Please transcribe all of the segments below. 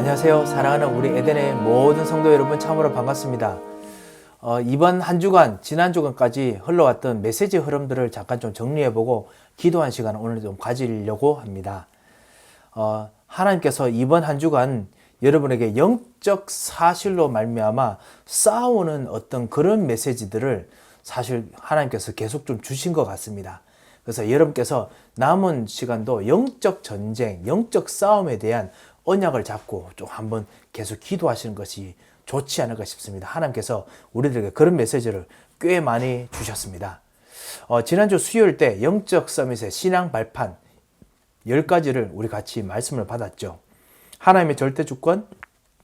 안녕하세요. 사랑하는 우리 에덴의 모든 성도 여러분 참으로 반갑습니다. 어, 이번 한 주간, 지난 주간까지 흘러왔던 메시지 흐름들을 잠깐 좀 정리해보고 기도한 시간 오늘 좀 가지려고 합니다. 어, 하나님께서 이번 한 주간 여러분에게 영적 사실로 말미암아 싸우는 어떤 그런 메시지들을 사실 하나님께서 계속 좀 주신 것 같습니다. 그래서 여러분께서 남은 시간도 영적 전쟁, 영적 싸움에 대한 언약을 잡고 좀 한번 계속 기도하시는 것이 좋지 않을까 싶습니다. 하나님께서 우리들에게 그런 메시지를 꽤 많이 주셨습니다. 어, 지난주 수요일 때 영적 서밋의 신앙 발판 10가지를 우리 같이 말씀을 받았죠. 하나님의 절대 주권,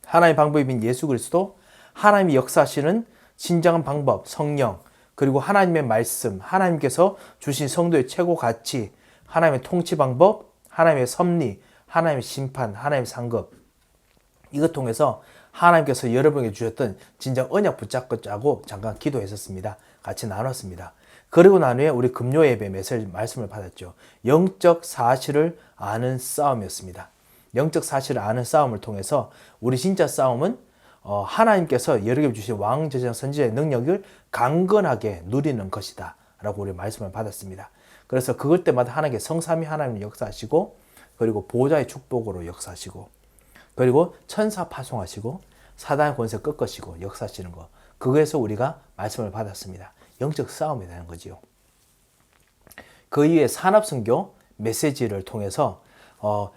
하나님의 방법인 예수 그리스도, 하나님이 역사하시는 진정한 방법, 성령, 그리고 하나님의 말씀, 하나님께서 주신 성도의 최고 가치, 하나님의 통치 방법, 하나님의 섭리, 하나님의 심판, 하나님의 상급. 이것 통해서 하나님께서 여러분에게 주셨던 진정 언약 붙잡고자고 잠깐 기도했었습니다. 같이 나눴습니다. 그리고 난 후에 우리 금요 예배 메시지 말씀을 받았죠. 영적 사실을 아는 싸움이었습니다. 영적 사실을 아는 싸움을 통해서 우리 진짜 싸움은 어, 하나님께서 여러분에게 주신 왕 제장 선지자의 능력을 강건하게 누리는 것이다. 라고 우리 말씀을 받았습니다. 그래서 그것 때마다 하나님께 성삼위 하나님을 역사하시고 그리고 보좌의 축복으로 역사하시고 그리고 천사 파송하시고 사단의 권세 꺾으시고 역사하시는 거 그거에서 우리가 말씀을 받았습니다. 영적 싸움이 되는 거지요. 그 이후에 산업선교 메시지를 통해서 어,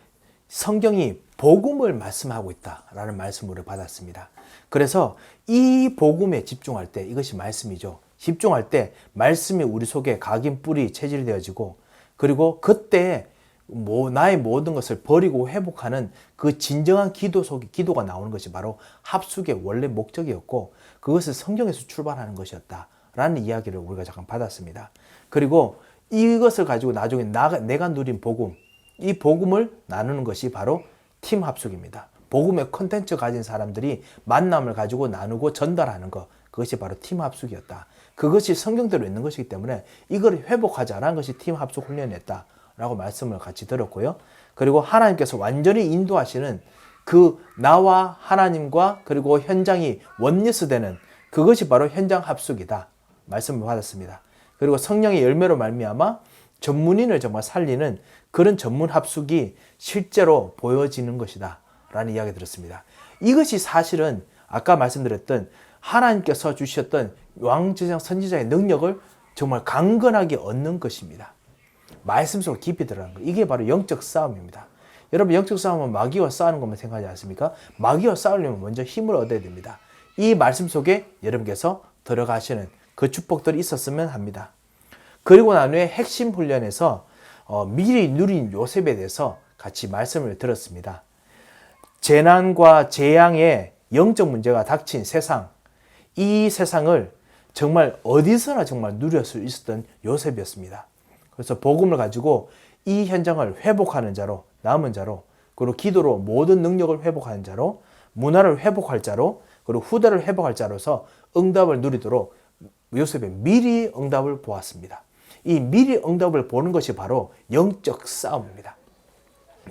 성경이 복음을 말씀하고 있다라는 말씀을 받았습니다. 그래서 이 복음에 집중할 때 이것이 말씀이죠. 집중할 때 말씀이 우리 속에 각인 뿌리 체질이 되어지고 그리고 그때 뭐 나의 모든 것을 버리고 회복하는 그 진정한 기도 속에 기도가 나오는 것이 바로 합숙의 원래 목적이었고 그것을 성경에서 출발하는 것이었다라는 이야기를 우리가 잠깐 받았습니다. 그리고 이것을 가지고 나중에 나, 내가 누린 복음 이 복음을 나누는 것이 바로 팀 합숙입니다. 복음의 컨텐츠 가진 사람들이 만남을 가지고 나누고 전달하는 것 그것이 바로 팀 합숙이었다. 그것이 성경대로 있는 것이기 때문에 이걸 회복하자라는 것이 팀 합숙 훈련이었다. 라고 말씀을 같이 들었고요. 그리고 하나님께서 완전히 인도하시는 그 나와 하나님과 그리고 현장이 원리스 되는 그것이 바로 현장 합숙이다. 말씀을 받았습니다. 그리고 성령의 열매로 말미암아 전문인을 정말 살리는 그런 전문 합숙이 실제로 보여지는 것이다. 라는 이야기 들었습니다. 이것이 사실은 아까 말씀드렸던 하나님께서 주셨던 왕제장 선지자의 능력을 정말 강건하게 얻는 것입니다. 말씀 속 깊이 들어가는 거. 이게 바로 영적 싸움입니다. 여러분 영적 싸움은 마귀와 싸우는 것만 생각하지 않습니까? 마귀와 싸우려면 먼저 힘을 얻어야 됩니다. 이 말씀 속에 여러분께서 들어가시는 그 축복들이 있었으면 합니다. 그리고 난 후에 핵심 훈련에서 어, 미리 누린 요셉에 대해서 같이 말씀을 들었습니다. 재난과 재앙의 영적 문제가 닥친 세상, 이 세상을 정말 어디서나 정말 누릴 수 있었던 요셉이었습니다. 그래서 복음을 가지고 이 현장을 회복하는 자로 남은 자로 그리고 기도로 모든 능력을 회복하는 자로 문화를 회복할 자로 그리고 후대를 회복할 자로서 응답을 누리도록 요셉의 미리 응답을 보았습니다. 이 미리 응답을 보는 것이 바로 영적 싸움입니다.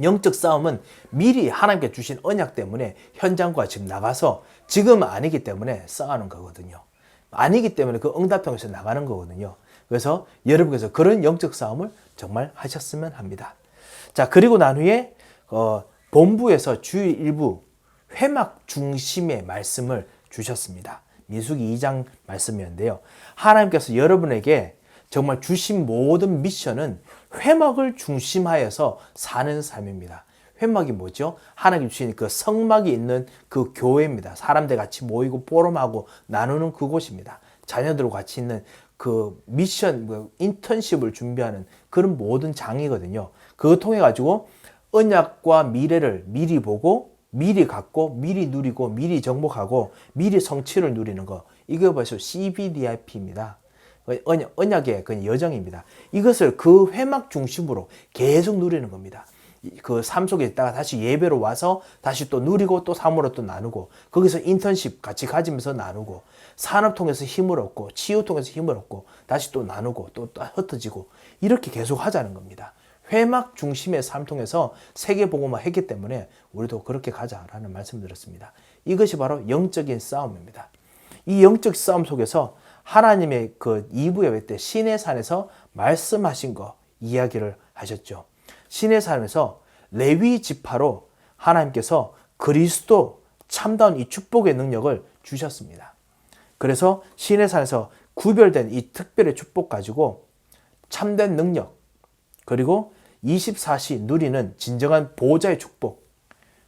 영적 싸움은 미리 하나님께 주신 언약 때문에 현장과 지금 나가서 지금 아니기 때문에 싸우는 거거든요. 아니기 때문에 그 응답 통해서 나가는 거거든요. 그래서 여러분께서 그런 영적 싸움을 정말 하셨으면 합니다. 자, 그리고 난 후에 어, 본부에서 주일 일부 회막 중심의 말씀을 주셨습니다. 민수기 2장 말씀이었는데요. 하나님께서 여러분에게 정말 주신 모든 미션은 회막을 중심하여서 사는 삶입니다. 회막이 뭐죠? 하나님 주신 그 성막이 있는 그 교회입니다. 사람들 같이 모이고 포럼하고 나누는 그곳입니다. 자녀들과 같이 있는 그 미션, 뭐 인턴십을 준비하는 그런 모든 장이거든요. 그거 통해 가지고 언약과 미래를 미리 보고 미리 갖고 미리 누리고 미리 정복하고 미리 성취를 누리는 거 이게 벌써 CBDIP입니다. 언약, 언약의 그 여정입니다. 이것을 그 회막 중심으로 계속 누리는 겁니다. 그 삶 속에 있다가 다시 예배로 와서 다시 또 누리고 또 삶으로 또 나누고 거기서 인턴십 같이 가지면서 나누고 산업 통해서 힘을 얻고 치유 통해서 힘을 얻고 다시 또 나누고 또, 또 흩어지고 이렇게 계속 하자는 겁니다. 회막 중심의 삶 통해서 세계 복음화 했기 때문에 우리도 그렇게 가자라는 말씀을 드렸습니다. 이것이 바로 영적인 싸움입니다. 이 영적 싸움 속에서 하나님의 그 2부 예배 때 신의 산에서 말씀하신 거 이야기를 하셨죠. 신의 산에서 레위 지파로 하나님께서 그리스도 참다운 이 축복의 능력을 주셨습니다. 그래서 신의 산에서 구별된 이 특별의 축복 가지고 참된 능력 그리고 24시 누리는 진정한 보호자의 축복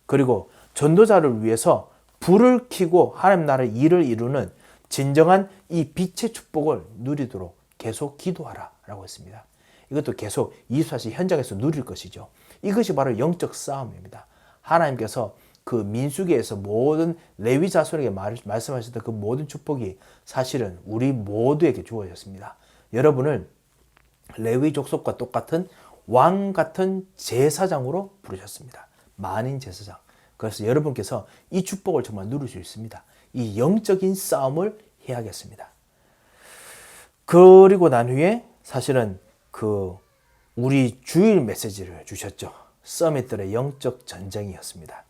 그리고 전도자를 위해서 불을 켜고 하나님 나라의 일을 이루는 진정한 이 빛의 축복을 누리도록 계속 기도하라 라고 했습니다. 이것도 계속 24시 현장에서 누릴 것이죠. 이것이 바로 영적 싸움입니다. 하나님께서 그 민수기에서 모든 레위 자손에게 말, 말씀하셨던 그 모든 축복이 사실은 우리 모두에게 주어졌습니다. 여러분을 레위 족속과 똑같은 왕 같은 제사장으로 부르셨습니다. 만인 제사장. 그래서 여러분께서 이 축복을 정말 누릴 수 있습니다. 이 영적인 싸움을 해야겠습니다. 그리고 난 후에 사실은 그 우리 주일 메시지를 주셨죠. 서밋들의 영적 전쟁이었습니다.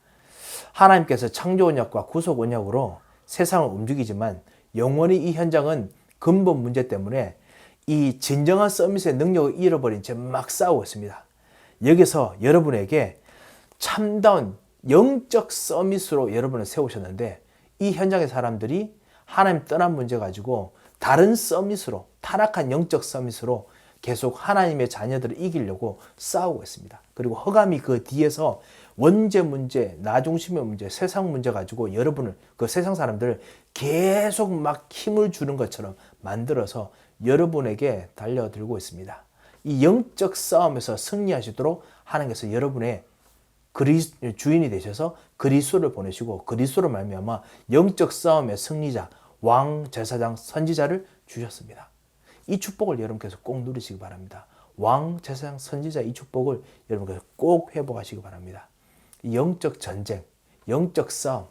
하나님께서 창조 언약과 구속 언약으로 세상을 움직이지만 영원히 이 현장은 근본 문제 때문에 이 진정한 서밋의 능력을 잃어버린 채 막 싸우고 있습니다. 여기서 여러분에게 참다운 영적 서밋으로 여러분을 세우셨는데 이 현장의 사람들이 하나님 떠난 문제 가지고 다른 서밋으로 타락한 영적 서밋으로 계속 하나님의 자녀들을 이기려고 싸우고 있습니다. 그리고 허감이 그 뒤에서 원죄 문제, 나 중심의 문제, 세상 문제 가지고 여러분을 그 세상 사람들을 계속 막 힘을 주는 것처럼 만들어서 여러분에게 달려들고 있습니다. 이 영적 싸움에서 승리하시도록 하나님께서 여러분의 그리 주인이 되셔서 그리스도를 보내시고 그리스도로 말미암아 영적 싸움의 승리자, 왕, 제사장, 선지자를 주셨습니다. 이 축복을 여러분께서 꼭 누리시기 바랍니다. 왕, 제사장, 선지자 이 축복을 여러분께서 꼭 회복하시기 바랍니다. 영적 전쟁, 영적 싸움,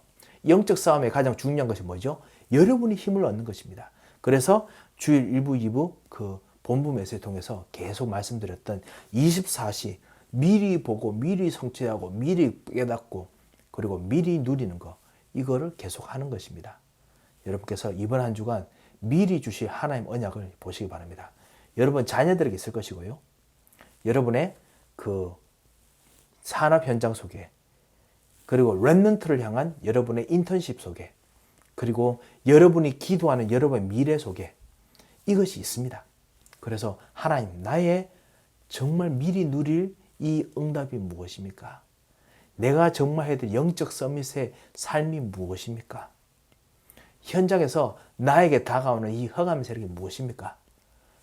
영적 싸움의 가장 중요한 것이 뭐죠? 여러분이 힘을 얻는 것입니다. 그래서 주일 1부, 2부 그 본부 메시지 통해서 계속 말씀드렸던 24시 미리 보고 미리 성취하고 미리 깨닫고 그리고 미리 누리는 거 이거를 계속 하는 것입니다. 여러분께서 이번 한 주간 미리 주실 하나님 언약을 보시기 바랍니다. 여러분 자녀들에게 있을 것이고요. 여러분의 그 산업 현장 속에 그리고 랩런트를 향한 여러분의 인턴십 속에 그리고 여러분이 기도하는 여러분의 미래 속에 이것이 있습니다. 그래서 하나님 나의 정말 미리 누릴 이 응답이 무엇입니까? 내가 정말 해야 될 영적 서밋의 삶이 무엇입니까? 현장에서 나에게 다가오는 이 허감 세력이 무엇입니까?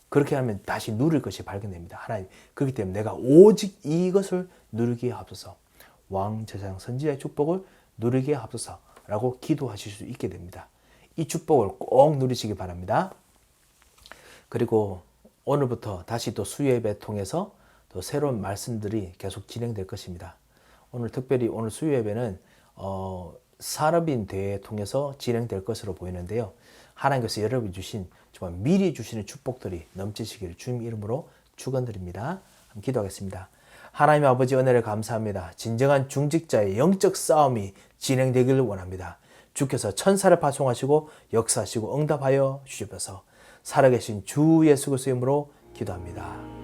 그렇게 하면 다시 누릴 것이 발견됩니다. 하나님. 그렇기 때문에 내가 오직 이것을 누리기에 앞서서 왕, 제사장, 선지자의 축복을 누리기에 앞서서 라고 기도하실 수 있게 됩니다. 이 축복을 꼭 누리시기 바랍니다. 그리고 오늘부터 다시 또 수요예배 통해서 또 새로운 말씀들이 계속 진행될 것입니다. 오늘 특별히 오늘 수요예배는 어, 산업인 대회 통해서 진행될 것으로 보이는데요. 하나님께서 여러분 주신 정말 미리 주시는 축복들이 넘치시기를 주님 이름으로 축원드립니다. 기도하겠습니다. 하나님 아버지 은혜를 감사합니다. 진정한 중직자의 영적 싸움이 진행되기를 원합니다. 주께서 천사를 파송하시고 역사하시고 응답하여 주시옵소서. 살아계신 주 예수 그리스도의 이름으로 기도합니다.